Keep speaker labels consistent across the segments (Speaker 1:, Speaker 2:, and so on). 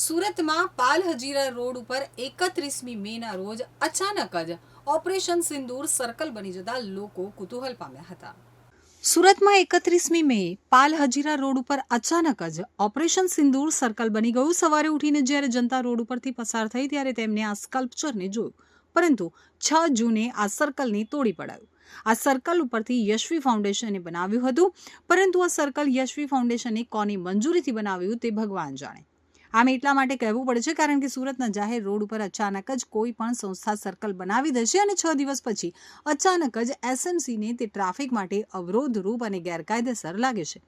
Speaker 1: સુરતમાં પાલ હજીરા રોડ ઉપર એકત્રીસમી મેના રોજ અચાનક જ ઓપરેશન સિંદૂર સર્કલ બની જતા લોકો કુતૂહલ પામ્યા હતા. સુરતમાં એકત્રીસમી મે પાલ હજીરા રોડ ઉપર અચાનક જ ઓપરેશન સિંદૂર સર્કલ બની ગયું. સવારે ઉઠીને જ્યારે જનતા રોડ ઉપરથી પસાર થઈ ત્યારે તેમને આ સ્કલ્પચરને જોયું. પરંતુ છ જૂને આ સર્કલને તોડી પડાયું. આ સર્કલ ઉપરથી યશવી ફાઉન્ડેશને બનાવ્યું હતું. પરંતુ આ સર્કલ યશવી ફાઉન્ડેશને કોની મંજૂરીથી બનાવ્યું તે ભગવાન જાણે. આમ એટલા માટે કહેવું પડે છે, કારણ કે સુરતના જાહેર રોડ ઉપર અચાનક જ કોઈ પણ સંસ્થા સર્કલ બનાવી દેશે અને છ દિવસ પછી અચાનક જ એસએમસીને તે ટ્રાફિક માટે અવરોધરૂપ અને ગેરકાયદેસર લાગે છે.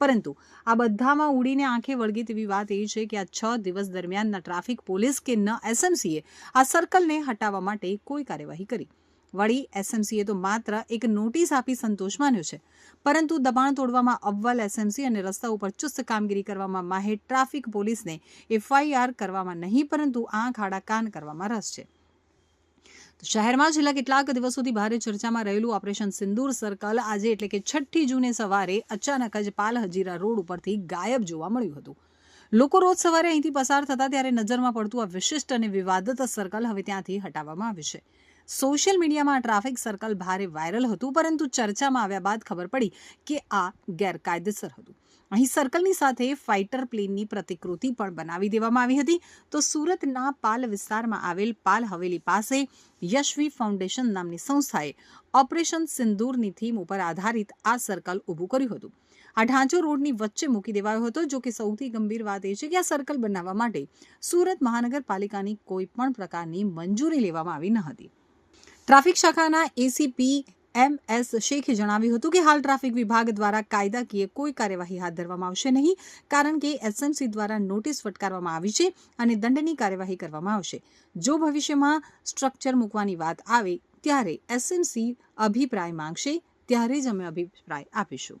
Speaker 1: પરંતુ આ બધામાં ઉડીને આંખે વળગે તેવી વાત એ છે કે આ છ દિવસ દરમિયાનના ટ્રાફિક પોલીસ કે ન એસએમસીએ આ સર્કલને હટાવવા માટે કોઈ કાર્યવાહી કરી. વળી એસએમસીએ તો માત્ર એક નોટિસ આપી સંતોષ માન્યો છે. પરંતુ દબાણ તોડવામાં અવ્વલ એસએમસી અને રસ્તા ઉપર ચુસ્ત કામગીરી કરવામાં માહેર ટ્રાફિક પોલીસને એફઆઈઆર કરવામાં નહીં, પરંતુ આંખ આડા કાન કરવામાં રસ છે. શહેરમાં છેલ્લા કેટલાક દિવસોથી ભારે ચર્ચામાં રહેલું ઓપરેશન સિંદૂર સર્કલ આજે એટલે કે છઠ્ઠી જૂને સવારે અચાનક જ પાલ હજીરા રોડ ઉપરથી ગાયબ જોવા મળ્યું હતું. લોકો રોજ સવારે અહીંથી પસાર થતા ત્યારે નજરમાં પડતું આ વિશિષ્ટ અને વિવાદત સર્કલ હવે ત્યાંથી હટાવવામાં આવ્યું છે. સોશિયલ મીડિયામાં ટ્રાફિક સર્કલ ભારે વાયરલ હતું, પરંતુ ચર્ચામાં આવ્યા બાદ ખબર પડી કે આ ગેરકાયદેસર હતું. અહીં સર્કલની સાથે ફાઇટર પ્લેનની પ્રતિકૃતિ પણ બનાવી દેવામાં આવી હતી. તો સુરતના પાલ વિસ્તારમાં આવેલ પાલ હવેલી પાસે યશવી ફાઉન્ડેશન નામની સંસ્થાએ ઓપરેશન સિંદૂરની થીમ ઉપર આધારિત આ સર્કલ ઊભું કર્યું હતું. આ ઢાંચો રોડની વચ્ચે મૂકી દેવાયો હતો, જો કે સૌથી ગંભીર વાત એ છે કે આ સર્કલ બનાવવા માટે સુરત મહાનગરપાલિકાની કોઈ પણ પ્રકારની મંજૂરી લેવામાં આવી ન હતી. ટ્રાફિક શાખાના એસીપી એમ એસ શેખે જણાવ્યું હતું કે હાલ ટ્રાફિક વિભાગ દ્વારા કાયદાકીય કોઈ કાર્યવાહી હાથ ધરવામાં આવશે નહીં, કારણ કે એસએમસી દ્વારા નોટિસ ફટકારવામાં આવી છે અને દંડની કાર્યવાહી કરવામાં આવશે. જો ભવિષ્યમાં સ્ટ્રક્ચર મૂકવાની વાત આવે ત્યારે એસએમસી અભિપ્રાય માંગશે, ત્યારે જ અમે અભિપ્રાય આપીશું.